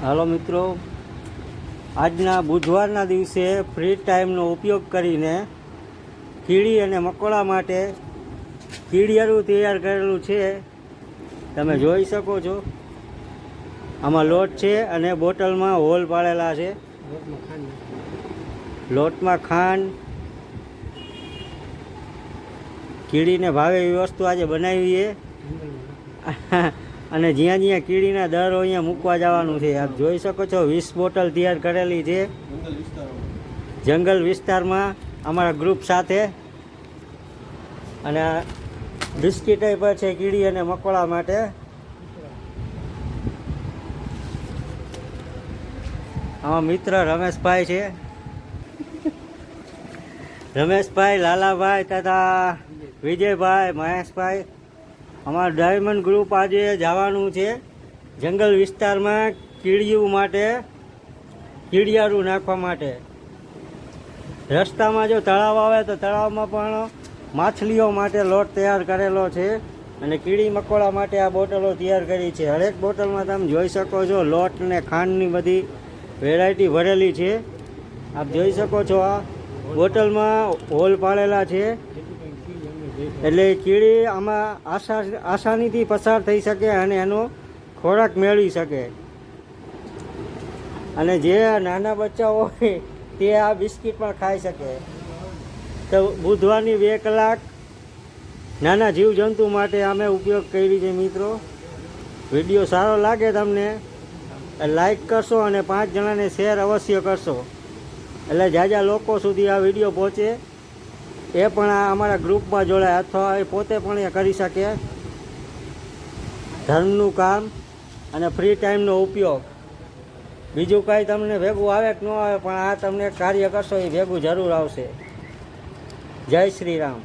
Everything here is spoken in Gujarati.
હાલો મિત્રો, આજના બુધવારના દિવસે ફ્રી ટાઈમનો ઉપયોગ કરીને કીડી અને મકોડા માટે કીડિયારું તૈયાર કરેલું છે. તમે જોઈ શકો છો. આમાં લોટ છે અને બોટલમાં હોલ પાડેલા છે. લોટમાં ખાંડ, કીડીને ભાવે એવી વસ્તુ આજે બનાવી છે અને જ્યાં જ્યાં કીડીના દરો અહીંયા મૂકવા જવાનું છે, આપ જોઈ શકો છો, વીસ બોટલ તૈયાર કરેલી છે. જંગલ વિસ્તારમાં અમારા ગ્રુપ સાથે. અને બિસ્કીટ પર છે કીડી અને મકોડા માટે. આમાં મિત્ર રમેશભાઈ છે. રમેશભાઈ, લાલાભાઈ તથા વિજયભાઈ, મહેશભાઈ. અમારું ડાયમંડ ગ્રુપ આજે જવાનું છે. જંગલ વિસ્તારમાં કીડિયું માટે, કીડિયારું નાખવા માટે. રસ્તામાં જો તળાવ આવે તો તળાવમાં પણ માછલીઓ માટે લોટ તૈયાર કરેલો છે અને કીડી મકોડા માટે આ બોટલો તૈયાર કરી છે. હરેક બોટલમાં તમે જોઈ શકો છો લોટ ને ખાંડની બધી વેરાયટી ભરેલી છે. આપ જોઈ શકો છો આ બોટલમાં હોલ પાડેલા છે. એટલે કીડી આમાં આશા આસાનીથી પસાર થઈ શકે અને એનો ખોરાક મેળવી શકે. અને જે નાના બચ્ચા હોય, તે આ બિસ્કિટ પણ ખાઈ શકે. તો બુધવારની બે કલાક નાના જીવજંતુ માટે અમે ઉપયોગ કરી છે મિત્રો. વીડિયો સારો લાગે તમને લાઈક કરશો અને પાંચ જણાને શેર અવશ્ય કરશો. એટલે જાજા લોકો સુધી આ વીડિયો પહોંચે એ પણ આ અમારા ગ્રુપમાં જોડાય, અથવા એ પોતે પણ એ કરી શકે. ધર્મનું કામ અને ફ્રી ટાઈમનો ઉપયોગ. બીજું કાંઈ તમને ભેગું આવે કે ન આવે, પણ આ તમને કાર્ય કરશો, એ ભેગું જરૂર આવશે. જય શ્રી રામ.